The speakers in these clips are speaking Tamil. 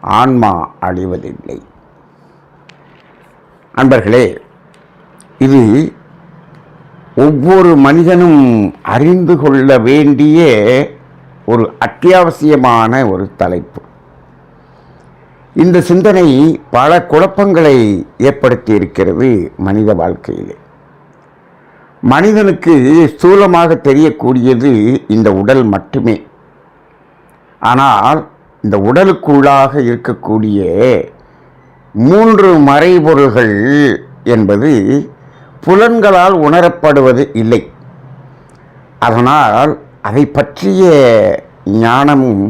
ஆன்மா அழிவதில்லை. அன்பர்களே இது ஒவ்வொரு மனிதனும் அறிந்து கொள்ள வேண்டிய ஒரு அத்தியாவசியமான ஒரு தலைப்பு. இந்த சிந்தனை பல குழப்பங்களை ஏற்படுத்தி இருக்கிறது மனித வாழ்க்கையிலே. மனிதனுக்கு ஸ்தூலமாக தெரியக்கூடியது இந்த உடல் மட்டுமே. ஆனால் இந்த உடலுக்குள்ளாக இருக்கக்கூடிய மூன்று மறைபொருள்கள் என்பது புலன்களால் உணரப்படுவது இல்லை. அதனால் அதை பற்றிய ஞானமும்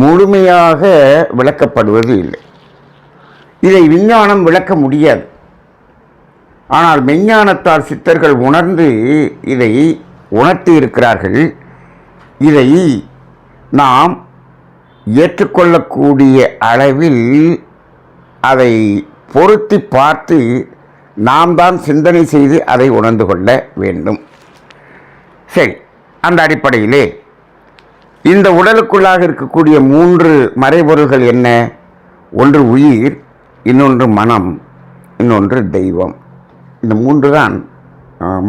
முழுமையாக விளக்கப்படுவது இல்லை. இதை விஞ்ஞானம் விளக்க முடியாது. ஆனால் மெஞ்ஞானத்தால் சித்தர்கள் உணர்ந்து இதை உணர்த்தி இருக்கிறார்கள் இதை நாம் ஏற்றுக்கொள்ளக்கூடிய அளவில் அதை பொருத்தி பார்த்து நாம் தான் சிந்தனை செய்து அதை உணர்ந்து கொள்ள வேண்டும். சரி அந்த அடிப்படையிலே இந்த உடலுக்குள்ளாக இருக்கக்கூடிய மூன்று மறைபொருள்கள் என்ன? ஒன்று உயிர் இன்னொன்று மனம் இன்னொன்று தெய்வம். இந்த மூன்று தான்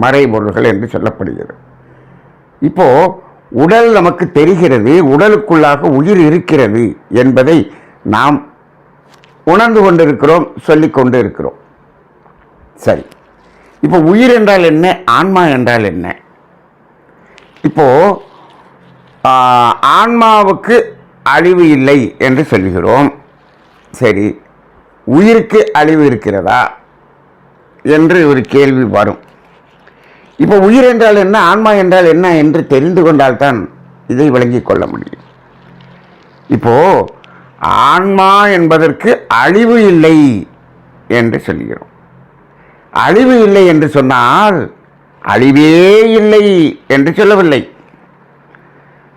மறைபொருள்கள் என்று சொல்லப்படுகிறது. இப்போது உடல் நமக்கு தெரிகிறது உடலுக்குள்ளாக உயிர் இருக்கிறது என்பதை நாம் உணர்ந்து கொண்டிருக்கிறோம் சொல்லிக் கொண்டு இருக்கிறோம் சரி. இப்போ உயிர் என்றால் என்ன ஆன்மா என்றால் என்ன? இப்போ ஆன்மாவுக்கு அழிவு இல்லை என்று சொல்கிறோம் சரி. உயிருக்கு அழிவு இருக்கிறதா? என்று ஒரு கேள்வி வரும். இப்போ உயிர் என்றால் என்ன ஆன்மா என்றால் என்ன என்று தெரிந்து கொண்டால்தான் இதை விளங்கிக் கொள்ள முடியும். இப்போ ஆன்மா என்பதற்கு அழிவு இல்லை என்று சொல்கிறோம். அழிவு இல்லை என்று சொன்னால் அழிவே இல்லை என்று சொல்லவில்லை.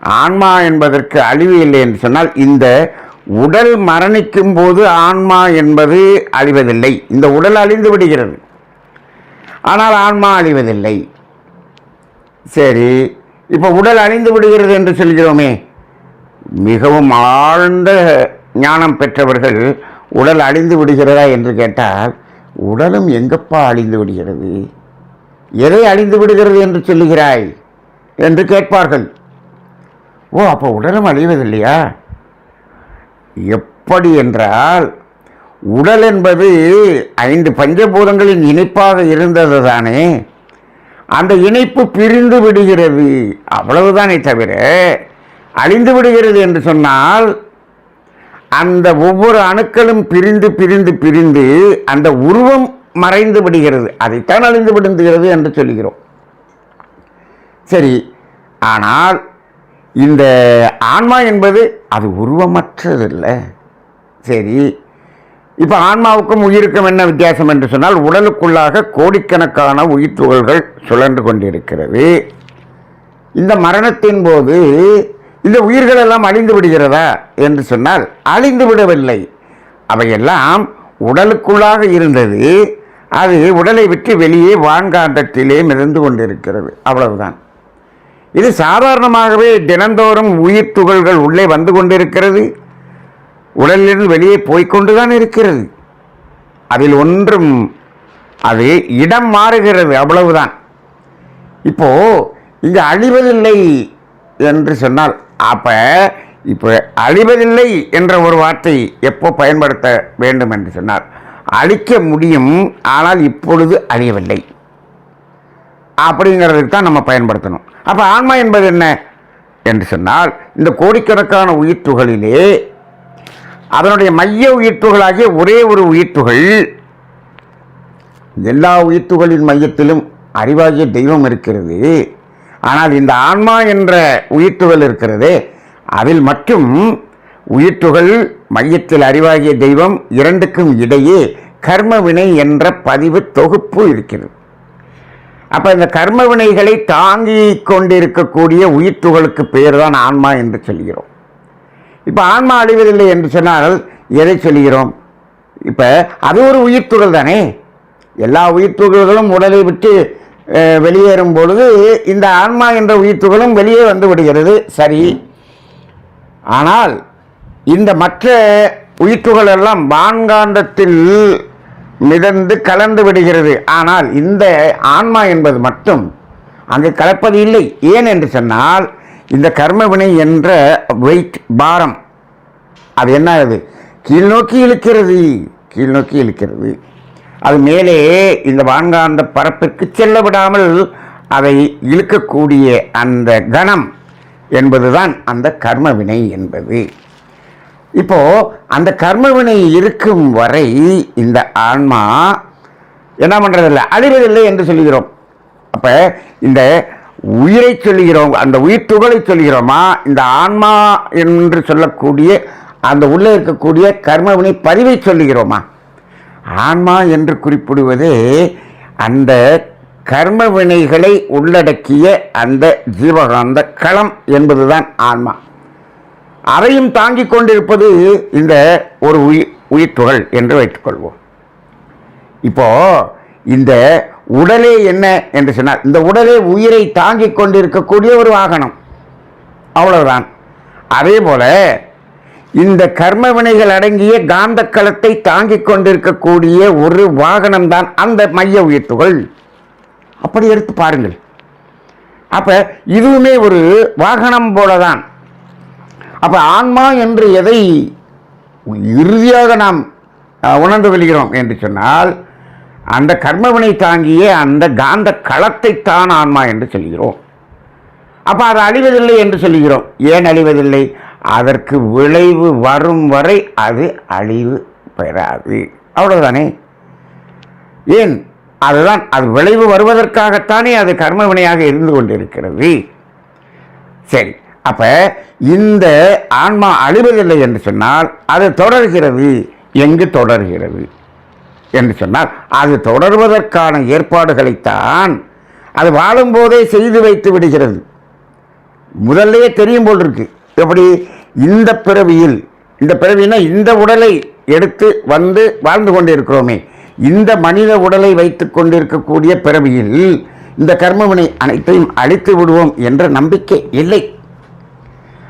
ஆன்மா என்பதற்கு அழிவு இல்லை என்று சொன்னால் இந்த உடல் மரணிக்கும் போது ஆன்மா என்பது அழிவதில்லை. இந்த உடல் அழிந்து விடுகிறது. ஆனால் ஆன்மா அழிவதில்லை. சரி இப்போ உடல் அழிந்து விடுகிறது என்று சொல்கிறோமே. மிகவும் ஆழ்ந்த ஞானம் பெற்றவர்கள் உடல் அழிந்து விடுகிறதா என்று கேட்டால் உடலும் எங்கப்பா அழிந்து விடுகிறது? எதை அழிந்து விடுகிறது என்று சொல்லுகிறாய் என்று கேட்பார்கள். ஓ அப்போ உடலும் அழிவதில்லையா? எப்படி என்றால் உடல் என்பது ஐந்து பஞ்சபூதங்களின் இணைப்பாக இருந்தது தானே அந்த இணைப்பு பிரிந்து விடுகிறது. அவ்வளவுதானே தவிர அழிந்து விடுகிறது என்று சொன்னால் அந்த ஒவ்வொரு அணுக்களும் பிரிந்து பிரிந்து பிரிந்து அந்த உருவம் மறைந்து விடுகிறது. அதைத்தான் அழிந்து விடுகிறது என்று சொல்கிறோம். சரி ஆனால் இந்த ஆன்மா என்பது அது உருவமற்றதில்லை. சரி இப்போ ஆன்மாவுக்கும் உயிருக்கும் என்ன வித்தியாசம் என்று சொன்னால் உடலுக்குள்ளாக கோடிக்கணக்கான உயிர் துகள்கள் சுழன்று கொண்டிருக்கிறது. இந்த மரணத்தின் போது இந்த உயிர்கள் எல்லாம் அழிந்து விடுகிறதா என்று சொன்னால் அழிந்து விடவில்லை. அவையெல்லாம் உடலுக்குள்ளாக இருந்தது. அது உடலை விட்டு வெளியே வான்காந்தத்திலே மிதந்து கொண்டிருக்கிறது. அவ்வளவுதான். இது சாதாரணமாகவே தினந்தோறும் உயிர் துகள்கள் உள்ளே வந்து கொண்டிருக்கிறது. உடலிலிருந்து வெளியே போய்க்கொண்டுதான் இருக்கிறது. அதில் ஒன்றும் அது இடம் மாறுகிறது அவ்வளவுதான். இப்போ இங்க அழிவதில்லை என்று சொன்னால் அப்ப இப்போ அழிவதில்லை என்ற ஒரு வார்த்தை எப்போ பயன்படுத்த வேண்டும் என்று சொன்னார் அழிக்க முடியும் ஆனால் இப்பொழுது அழியவில்லை. அப்படிங்கிறதுக்கு தான் நம்ம பயன்படுத்தணும். அப்போ ஆன்மா என்பது என்ன? என்று சொன்னால் இந்த கோடிக்கணக்கான உயிர் துகளிலே அதனுடைய மைய உயிர்த்துகளாகிய ஒரே ஒரு உயிர்த்துகள் எல்லா உயிர்த்துகளின் மையத்திலும் அறிவாகிய தெய்வம் இருக்கிறது. ஆனால் இந்த ஆன்மா என்ற உயிர்த்துகள் இருக்கிறது. அதில் மட்டும் உயிர்த்துகள் மையத்தில் அறிவாகிய தெய்வம் இரண்டுக்கும் இடையே கர்ம வினை என்ற பதிவு தொகுப்பு இருக்கிறது. அப்போ இந்த கர்ம வினைகளை தாங்கி கொண்டிருக்கக்கூடிய உயிர்த்துகளுக்கு பேர் தான் ஆன்மா என்று சொல்கிறோம். இப்போ ஆன்மா அழிவதில்லை என்று சொன்னால் எதை சொல்கிறோம் இப்போ அது ஒரு உயிர்த்துகள் தானே? எல்லா உயிர்த்துகள்களும் உடலை விட்டு வெளியேறும் பொழுது இந்த ஆன்மா என்ற உயிர்த்துகளும் வெளியே வந்து விடுகிறது சரி. ஆனால் இந்த மற்ற உயிர்த்துகள் எல்லாம் வான்காந்தத்தில் மிதந்து கலந்து விடுகிறது. ஆனால் இந்த ஆன்மா என்பது மட்டும் அங்கு கலப்பது இல்லை. ஏன் என்று சொன்னால் இந்த கர்மவினை என்ற வெயிட் பாரம் அது என்ன ஆகுது கீழ்நோக்கி இழுக்கிறது. கீழ்நோக்கி இழுக்கிறது. அது மேலே இந்த வான்காந்த பரப்பிற்கு செல்ல விடாமல் அதை இழுக்கக்கூடிய அந்த கணம் என்பதுதான் அந்த கர்மவினை என்பது. இப்போது அந்த கர்மவினை இருக்கும் வரை இந்த ஆன்மா என்ன பண்ணுறதில்லை அழிவதில்லை என்று சொல்லுகிறோம். அப்போ இந்த உயிரை சொல்லுகிறோம் அந்த உயிர் துகளை சொல்லுகிறோமா? இந்த ஆன்மா என்று சொல்லக்கூடிய அந்த உள்ளே இருக்கக்கூடிய கர்மவினை பதிவை சொல்லுகிறோமா? ஆன்மா என்று குறிப்பிடுவது அந்த கர்ம வினைகளை உள்ளடக்கிய அந்த ஜீவகாந்த களம் என்பதுதான் ஆன்மா. அதையும் தாங்கிக் கொண்டிருப்பது இந்த ஒரு உயிர் உயிர்த்துகள் என்று வைத்துக்கொள்வோம். இப்போ இந்த உடலே என்ன என்று சொன்னால் இந்த உடலே உயிரை தாங்கி கொண்டிருக்கக்கூடிய ஒரு வாகனம். அவ்வளவுதான். அதே போல இந்த கர்ம வினைகள் அடங்கிய காந்த களத்தை தாங்கிக் கொண்டிருக்கக்கூடிய ஒரு வாகனம் தான் அந்த மைய உயிர்த்துகள். அப்படி எடுத்து பாருங்கள். அப்ப இதுவுமே ஒரு வாகனம் போலதான். அப்ப ஆன்மா என்று எதை இறுதியாக நாம் உணர்ந்து கொள்கிறோம் என்று சொன்னால் அந்த கர்மவினை தாங்கிய அந்த காந்த களத்தைத்தான் ஆன்மா என்று சொல்கிறோம். அப்போ அது அழிவதில்லை என்று சொல்கிறோம். ஏன் அழிவதில்லை? அதற்கு விளைவு வரும் வரை அது அழிவு பெறாது. அவ்வளோதானே ஏன்? அதுதான் அது விளைவு வருவதற்காகத்தானே அது கர்மவினையாக இருந்து கொண்டிருக்கிறது. சரி அப்போ இந்த ஆன்மா அழிவதில்லை என்று சொன்னால் அது தொடர்கிறது. எங்கு தொடர்கிறது? என்று சொன்னால் அது தொடர்வதற்கான ஏற்பாடுகளைத்தான் அது வாழும்போதே செய்து வைத்து விடுகிறது. முதல்லையே தெரியும் போல் இருக்கு. எப்படி? இந்த பிறவியில் இந்த பிறவினா இந்த உடலை எடுத்து வந்து வாழ்ந்து கொண்டிருக்கிறோமே. இந்த மனித உடலை வைத்து கொண்டிருக்கக்கூடிய பிறவியில் இந்த கர்மவினை அனைத்தையும் அழித்து விடுவோம் என்ற நம்பிக்கை இல்லை.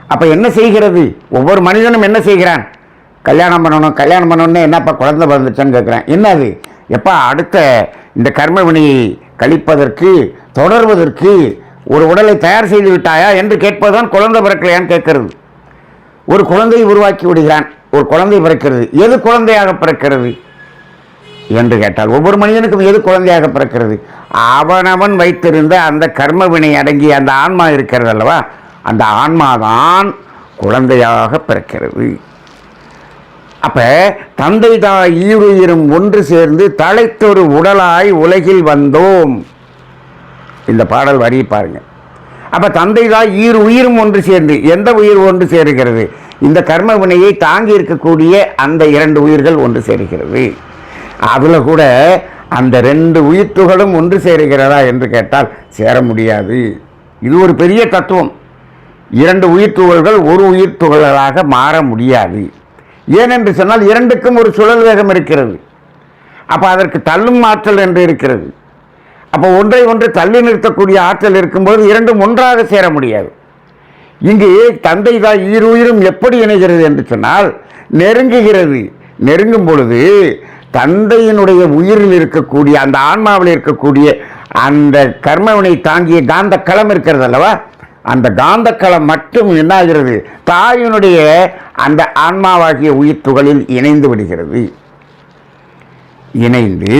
அப்போ என்ன செய்கிறது? ஒவ்வொரு மனிதனும் என்ன செய்கிறான்? கல்யாணம் பண்ணணும் கல்யாணம் பண்ணணுன்னு என்னப்பா குழந்தை பிறந்துச்சான்னு கேட்குறேன். என்னது? எப்பா அடுத்த இந்த கர்மவினியை கழிப்பதற்கு தொடர்வதற்கு ஒரு உடலை தயார் செய்து விட்டாயா என்று கேட்பதுதான் குழந்தை பிறக்கலையான்னு கேட்கறது. ஒரு குழந்தையை உருவாக்கி விடுகிறான் ஒரு குழந்தை பிறக்கிறது. எது குழந்தையாக பிறக்கிறது? என்று கேட்டால் ஒவ்வொரு மனிதனுக்கும் எது குழந்தையாக பிறக்கிறது? அவனவன் வைத்திருந்த அந்த கர்ம வினை அடங்கிய அந்த ஆன்மா இருக்கிறது அல்லவா? அந்த ஆன்மாதான் குழந்தையாக பிறக்கிறது. அப்போ தந்தை தாய் ஈருயிரும் ஒன்று சேர்ந்து தலைத்தொரு உடலாய் உலகில் வந்தோம். இந்த பாடல் வரி பாருங்க. அப்போ தந்தை தாய் ஈர் உயிரும் ஒன்று சேர்ந்து எந்த உயிர் ஒன்று சேருகிறது? இந்த கர்ம வினையை தாங்கி இருக்கக்கூடிய அந்த இரண்டு உயிர்கள் ஒன்று சேருகிறது. அதில் கூட அந்த ரெண்டு உயிர்த்துகளும் ஒன்று சேருகிறதா என்று கேட்டால் சேர முடியாது. இது ஒரு பெரிய தத்துவம். இரண்டு உயிர்த்துகள்கள் ஒரு உயிர்த்துகளாக மாற முடியாது. ஏனென்று சொன்னால் இரண்டுக்கும் ஒரு சுழல் வேகம் இருக்கிறது. அப்போ அதற்கு தள்ளும் ஆற்றல் என்று இருக்கிறது. அப்போ ஒன்றை ஒன்று தள்ளி நிறுத்தக்கூடிய ஆற்றல் இருக்கும்போது இரண்டும் ஒன்றாக சேர முடியாது. இங்கு தந்தை தான் ஈருயிரும் எப்படி இணைகிறது என்று சொன்னால் நெருங்குகிறது. நெருங்கும் பொழுது தந்தையினுடைய உயிரில் இருக்கக்கூடிய அந்த ஆன்மாவில் இருக்கக்கூடிய அந்த கர்மவினை தாங்கிய காந்த களம் இருக்கிறது அல்லவா? அந்த காந்தக்களம் மட்டும் என்னாகிறது? தாயினுடைய அந்த ஆன்மாவாகிய உயிர் துகளில் இணைந்து விடுகிறது. இணைந்து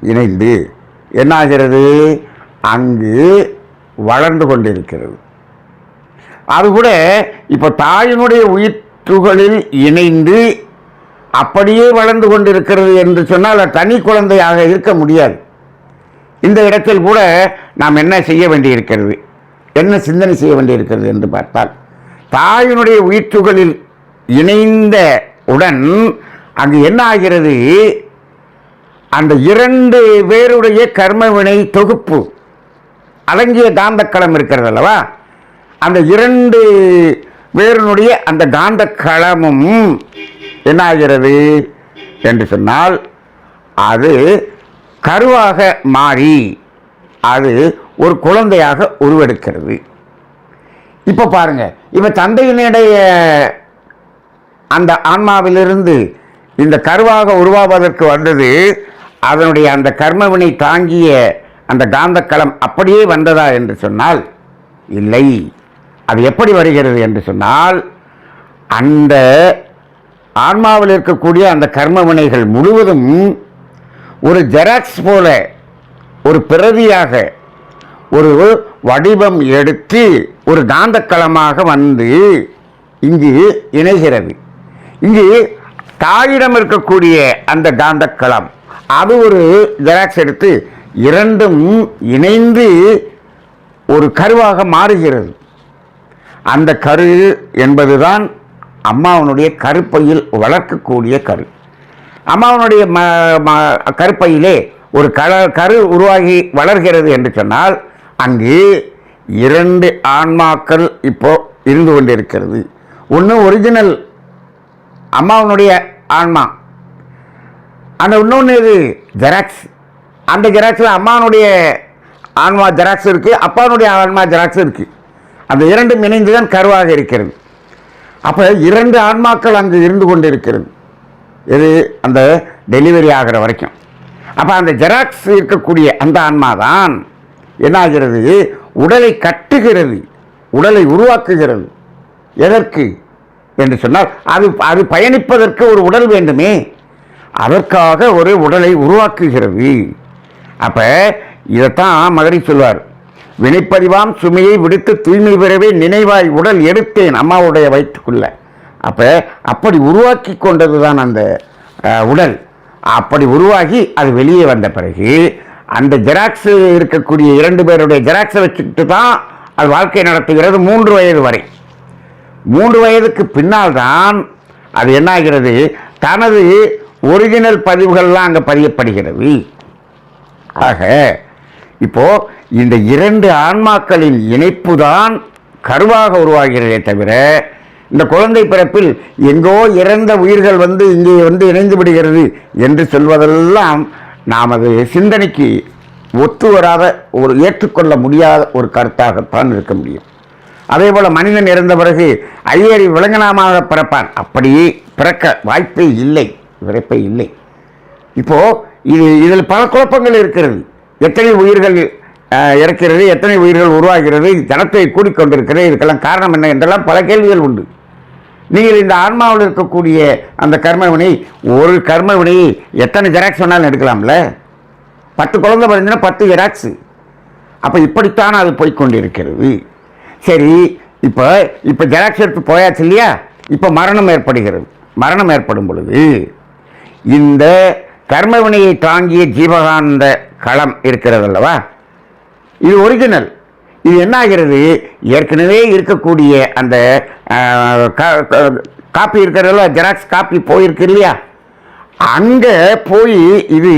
இணைந்து என்னாகிறது? அங்கு வளர்ந்து கொண்டிருக்கிறது. அது கூட இப்போ தாயினுடைய உயிர் துகளில் இணைந்து அப்படியே வளர்ந்து கொண்டிருக்கிறது என்று சொன்னால் தனி குழந்தையாக இருக்க முடியாது. இந்த இடத்தில் கூட நாம் என்ன செய்ய வேண்டியிருக்கிறது? என்ன சிந்தனை செய்ய வேண்டியிருக்கிறது என்று பார்த்தால் தாயினுடைய உயிர்த்துகளில் இணைந்த உடன் அங்கு என்ன ஆகிறது? அந்த இரண்டு பேருடைய கர்மவினை தொகுப்பு அடங்கிய காந்தக்களம் இருக்கிறது அல்லவா? அந்த இரண்டு பேருனுடைய அந்த காந்தக்களமும் என்ன ஆகிறது என்று சொன்னால் அது கருவாக மாறி அது ஒரு குழந்தையாக உருவெடுக்கிறது. இப்போ பாருங்க இப்போ தந்தையினுடைய அந்த ஆன்மாவிலிருந்து இந்த கருவாக உருவாவதற்கு வந்தது அதனுடைய அந்த கர்மவினை தாங்கிய அந்த காந்தக்களம் அப்படியே வந்ததா என்று சொன்னால் இல்லை. அது எப்படி வருகிறது என்று சொன்னால் அந்த ஆன்மாவில் இருக்கக்கூடிய அந்த கர்ம வினைகள் முழுவதும் ஒரு ஜெராக்ஸ் போல ஒரு பிரதியாக ஒரு வடிவம் எடுத்து ஒரு காந்தக்களமாக வந்து இங்கு இணைகிறது. இங்கு தாயிடம் இருக்கக்கூடிய அந்த காந்தக்களம் அது ஒரு ஜெராக்ஸ் எடுத்து இரண்டும் இணைந்து ஒரு கருவாக மாறுகிறது. அந்த கரு என்பதுதான் அம்மாவனுடைய கருப்பையில் வளர்க்கக்கூடிய கரு. அம்மாவனுடைய ம கருப்பையிலே ஒரு கல கரு உருவாகி வளர்கிறது என்று சொன்னால் அங்கு இரண்டு ஆன்மாக்கள் இப்போ இருந்து கொண்டிருக்கிறது. ஒன்று ஒரிஜினல் அம்மாவனுடைய ஆன்மா. அந்த இன்னொன்று இது ஜெராக்ஸ் அந்த ஜெராக்ஸில் அம்மாவனுடைய ஆன்மா ஜெராக்ஸ் இருக்குது அப்பாவுடைய ஆன்மா ஜெராக்ஸ் இருக்குது அந்த இரண்டும் இணைந்து தான் கருவாக இருக்கிறது. அப்போ இரண்டு ஆன்மாக்கள் அங்கு இருந்து கொண்டு இருக்கிறது இது அந்த டெலிவரி ஆகிற வரைக்கும். அப்போ அந்த ஜெராக்ஸ் இருக்கக்கூடிய அந்த ஆன்மா தான் என்னாகிறது? உடலை கட்டுகிறது. உடலை உருவாக்குகிறது. எதற்கு? என்று சொன்னால் அது அது பயணிப்பதற்கு ஒரு உடல் வேண்டுமே. அதற்காக ஒரு உடலை உருவாக்குகிறது. அப்போ இதைத்தான் மதுரை சொல்வார். வினைப்பறிவாம் சுமையை விடுத்து தூய்மை பெறவே நினைவாய் உடல் எடுத்தேன் அம்மாவுடைய வயிற்றுக்குள்ள. அப்போ அப்படி உருவாக்கி கொண்டது தான் அந்த உடல். அப்படி உருவாகி அது வெளியே வந்த பிறகு அந்த ஜெராக்ஸ் இருக்கக்கூடிய இரண்டு பேருடைய ஜெராக்ஸை வச்சுக்கிட்டு தான் அது வாழ்க்கை நடத்துகிறது மூன்று வயது வரை. மூன்று வயதுக்கு பின்னால் தான் அது என்னாகிறது? தனது ஒரிஜினல் பதிவுகள்லாம் அங்கே பதியப்படுகிறது. ஆக இப்போ இந்த இரண்டு ஆன்மாக்களின் இணைப்பு தான் கருவாக உருவாகிறதே தவிர இந்த குழந்தை பிறப்பில் எங்கோ இறந்த உயிர்கள் வந்து இங்கே வந்து இணைந்து விடுகிறது என்று சொல்வதெல்லாம் நாம் அது சிந்தனைக்கு ஒத்து வராத ஒரு ஏற்றுக்கொள்ள முடியாத ஒரு கருத்தாகத்தான் இருக்க முடியும். அதே போல் மனிதன் இறந்த பிறகு ஐயறி விலங்கனமாக பிறப்பான். அப்படி பிறக்க வாய்ப்பே இல்லை பிறப்பே இல்லை. இப்போது இது இதில் பல குழப்பங்கள் இருக்கிறது. எத்தனை உயிர்கள் இறக்கிறது எத்தனை உயிர்கள் உருவாகிறது ஜனத்தை கூடிக்கொண்டிருக்கிறது இதுக்கெல்லாம் காரணம் என்ன என்றெல்லாம் பல கேள்விகள் உண்டு. நீங்கள் இந்த ஆன்மாவில் இருக்கக்கூடிய அந்த கர்மவினை ஒரு கர்மவினை எத்தனை ஜெராக்ஸ் வேணாலும் எடுக்கலாம்ல? பத்து குழந்தை பிறந்ததுன்னா பத்து ஜெராக்ஸு. அப்போ இப்படித்தான் அது போய்கொண்டிருக்கிறது சரி இப்போ இப்போ ஜெராக்ஸ் எடுத்து போயாச்சு இல்லையா? இப்போ மரணம் ஏற்படுகிறது. மரணம் ஏற்படும் பொழுது இந்த கர்மவினையை தாங்கிய ஜீவகானந்த களம் இருக்கிறது அல்லவா? இது ஒரிஜினல் இது என்ன ஆகிறது ஏற்கனவே இருக்கக்கூடிய அந்த கா- காப்பி இருக்கிறதில்ல ஜெராக்ஸ் காப்பி போயிருக்கு இல்லையா? அங்கே போய் இது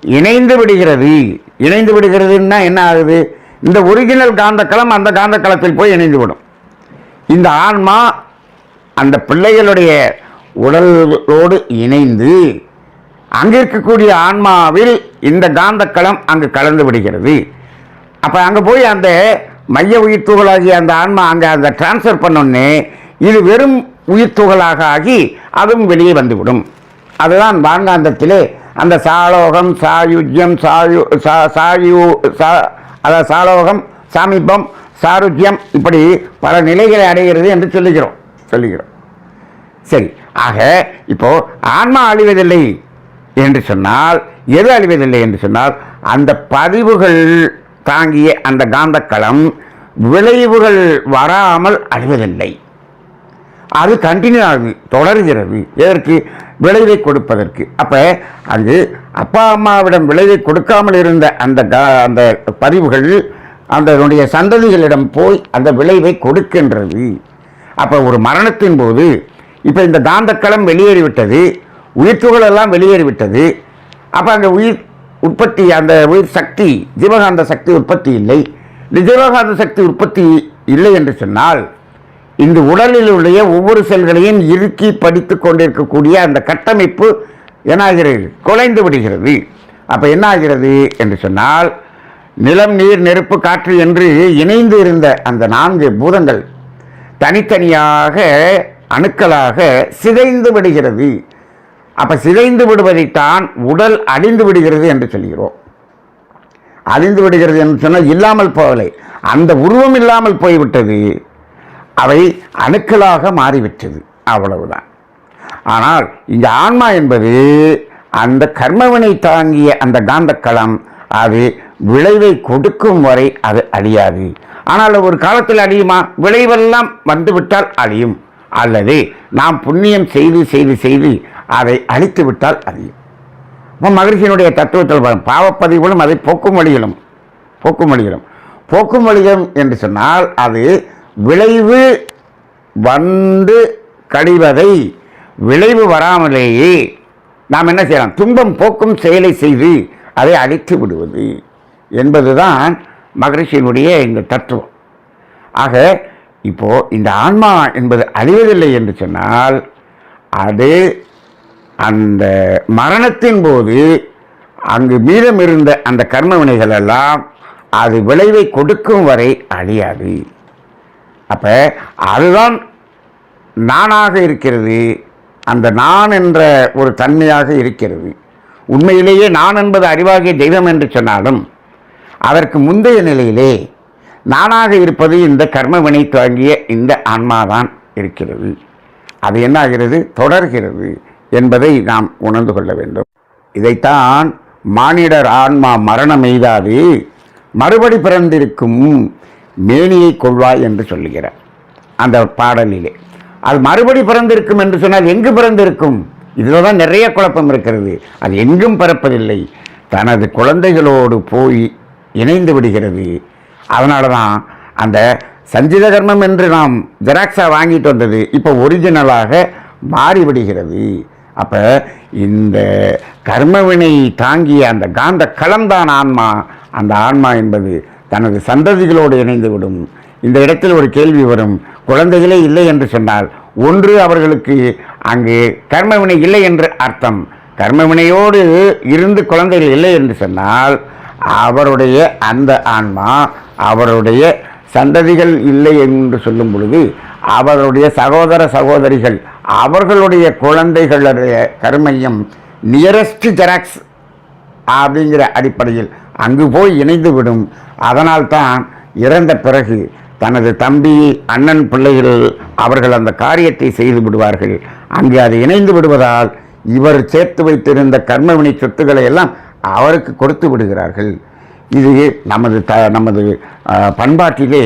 இணைந்து விடுகிறது. இணைந்து விடுகிறதுன்னா என்ன ஆகுது? இந்த ஒரிஜினல் காந்தக்களம் அந்த காந்தக்களத்தில் போய் இணைந்து விடும். இந்த ஆன்மா அந்த பிள்ளைகளுடைய உடலோடு இணைந்து அங்கே இருக்கக்கூடிய ஆன்மாவில் இந்த காந்தக்களம் அங்கு கலந்து விடுகிறது. அப்போ அங்கே போய் அந்த மைய உயிர் துகளாகிய அந்த ஆன்மா அங்கே அந்த டிரான்ஸ்ஃபர் பண்ணோன்னே இது வெறும் உயிர் துகளாக ஆகி அதுவும் வெளியே வந்துவிடும். அதுதான் வான்காந்தத்திலே அந்த சாலோகம் சாயுஜ்யம் சாயு சா சாயு சா அதாவது சாலோகம் சாமீபம் சாருஜ்யம் இப்படி பல நிலைகளை அடைகிறது என்று சொல்லுகிறோம் சொல்லுகிறோம். சரி ஆக இப்போ ஆன்மா அழிவதில்லை என்று சொன்னால் எது அழிவதில்லை என்று சொன்னால் அந்த பதிவுகள் தாங்கிய அந்த காந்தக்களம் விளைவுகள் வராமல் அழிவதில்லை. அது கண்டினியூ ஆகுது தொடர்கிறது. எதற்கு? விளைவை கொடுப்பதற்கு. அப்போ அது அப்பா அம்மாவிடம் விளைவை கொடுக்காமல் இருந்த அந்த கா- அந்த பதிவுகள் அதனுடைய சந்ததிகளிடம் போய் அந்த விளைவை கொடுக்கின்றது. அப்போ ஒரு மரணத்தின் போது இப்போ இந்த காந்தக்களம் வெளியேறிவிட்டது. உயிர்த்துகள் எல்லாம் வெளியேறிவிட்டது. அப்போ அந்த உயிர் உற்பத்தி அந்த உயிர் சக்தி ஜீவகாந்த சக்தி உற்பத்தி இல்லை. இந்த ஜீவகாந்த சக்தி உற்பத்தி இல்லை என்று சொன்னால் இந்த உடலில் உள்ள ஒவ்வொரு செல்களையும் இறுக்கி படித்து கொண்டிருக்கக்கூடிய அந்த கட்டமைப்பு என்னாகிறது? குலைந்து விடுகிறது. அப்போ என்ன ஆகிறது என்று சொன்னால் நிலம் நீர் நெருப்பு காற்று என்று இணைந்து இருந்த அந்த நான்கு பூதங்கள் தனித்தனியாக அணுக்களாக சிதைந்து விடுகிறது. அப்போ சிதைந்து விடுவதைத்தான் உடல் அழிந்து விடுகிறது என்று சொல்கிறோம். அழிந்து விடுகிறது என்று சொன்னால் இல்லாமல் போகலை. அந்த உருவம் இல்லாமல் போய்விட்டது. அவை அணுக்களாக மாறிவிட்டது. அவ்வளவுதான். ஆனால் இந்த ஆன்மா என்பது அந்த கர்மவினை தாங்கிய அந்த காந்தக்களம் அது விளைவை கொடுக்கும் வரை அது அழியாது. ஆனால் ஒரு காலத்தில் அழியுமா? விளைவெல்லாம் வந்துவிட்டால் அழியும். அல்லது நாம் புண்ணியம் செய்து செய்து செய்து அதை அழித்து விட்டால் அதிகம் மகிழ்ச்சியினுடைய தத்துவத்தில் வரும் பாவப்பதிவுகளும் அதை போக்கும் வழிகளும் போக்கும் வழிகளும் போக்கும் வழிகளும் என்று சொன்னால் அது விளைவு வந்து கழிவதை விளைவு வராமலேயே நாம் என்ன செய்யலாம்? துன்பம் போக்கும் செயலை செய்து அதை அழித்து விடுவது என்பதுதான் மகரிஷியினுடைய இந்த தத்துவம். ஆக இப்போது இந்த ஆன்மா என்பது அழிவதில்லை என்று சொன்னால் அது அந்த மரணத்தின் போது அங்கு மீதம் இருந்த அந்த கர்ம வினைகள் எல்லாம் அது விளைவை கொடுக்கும் வரை அழியாது. அப்போ அதுதான் நானாக இருக்கிறது அந்த நான் என்ற ஒரு தன்மையாக இருக்கிறது. உண்மையிலேயே நான் என்பது அறிவாகிய தெய்வம் என்று சொன்னாலும் அதற்கு முந்தைய நிலையிலே நானாக இருப்பது இந்த கர்ம வினை தாங்கிய இந்த ஆன்மாதான் இருக்கிறது. அது என்ன ஆகிறது தொடர்கிறது. என்பதை நாம் உணர்ந்து கொள்ள வேண்டும். இதைத்தான் மானிடர் ஆன்மா மரணம் எய்தாது மறுபடி பிறந்திருக்கும் மேனியை கொள்வாய் என்று சொல்லுகிறார் அந்த பாடலிலே. அது மறுபடி பிறந்திருக்கும் என்று சொன்னால் எங்கு பிறந்திருக்கும்? இதில் தான் நிறைய குழப்பம் இருக்கிறது. அது எங்கும் பிறப்பதில்லை. தனது குழந்தைகளோடு போய் இணைந்து விடுகிறது. அதனால தான் அந்த சஞ்சித கர்மம் என்று நாம் ஜெராக்ஸாக வாங்கிட்டு வந்தது இப்போ ஒரிஜினலாக மாறிவிடுகிறது. அப்போ இந்த கர்மவினை தாங்கிய அந்த காந்த களம்தான் ஆன்மா. அந்த ஆன்மா என்பது தனது சந்ததிகளோடு இணைந்து விடும் இந்த இடத்தில் ஒரு கேள்வி வரும். குழந்தைகளே இல்லை என்று சொன்னால் ஒன்று அவர்களுக்கு அங்கு கர்மவினை இல்லை என்று அர்த்தம். கர்மவினையோடு இருந்து குழந்தைகள் இல்லை என்று சொன்னால் அவருடைய அந்த ஆன்மா அவருடைய சந்ததிகள் இல்லை என்று சொல்லும் பொழுது அவருடைய சகோதர சகோதரிகள் அவர்களுடைய குழந்தைகளுடைய கருமையும் நியரஸ்ட் ஜெராக்ஸ் அப்படிங்கிற அடிப்படையில் அங்கு போய் இணைந்து விடும் அதனால்தான் இறந்த பிறகு தனது தம்பி அண்ணன் பிள்ளைகள் அவர்கள் அந்த காரியத்தை செய்து விடுவார்கள். அங்கு அது இணைந்து விடுவதால் இவர் சேர்த்து வைத்திருந்த கர்மவினை சொத்துக்களை எல்லாம் அவருக்கு கொடுத்து விடுகிறார்கள். இது நமது த நமது பண்பாட்டிலே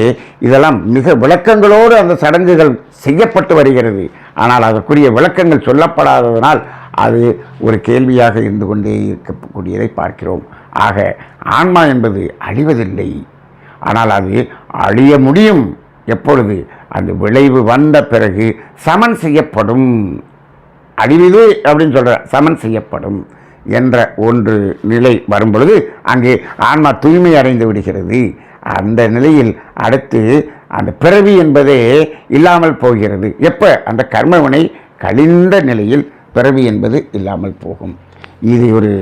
இதெல்லாம் மிக விளக்கங்களோடு அந்த சடங்குகள் செய்யப்பட்டு வருகிறது. ஆனால் அதற்குரிய விளக்கங்கள் சொல்லப்படாததனால் அது ஒரு கேள்வியாக இருந்து கொண்டே இருக்கக்கூடியதை பார்க்கிறோம். ஆக ஆன்மா என்பது அழிவதில்லை. ஆனால் அது அழிய முடியும். எப்பொழுது? அந்த விளைவு வந்த பிறகு சமன் செய்யப்படும். அழிவிலே அப்படின்னு சொல்கிற சமன் செய்யப்படும். என்ற ஒன்று நிலை வரும் பொழுது அங்கே ஆன்மா தூய்மை அடைந்து விடுகிறது. அந்த நிலையில் அடுத்து அந்த பிறவி என்பதே இல்லாமல் போகிறது. எப்போ? அந்த கர்மவினை கழிந்த நிலையில் பிறவி என்பது இல்லாமல் போகும். இது ஒரு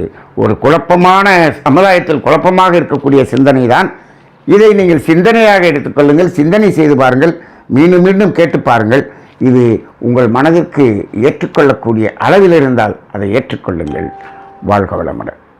ஒரு குழப்பமான சமுதாயத்தில் குழப்பமாக இருக்கக்கூடிய சிந்தனை தான் இதை நீங்கள் சிந்தனையாக எடுத்துக்கொள்ளுங்கள் சிந்தனை செய்து பாருங்கள். மீண்டும் மீண்டும் கேட்டு பாருங்கள். இது உங்கள் மனதிற்கு ஏற்றுக்கொள்ளக்கூடிய அளவில் இருந்தால் அதை ஏற்றுக்கொள்ளுங்கள். வாழ்க வளமுடன்.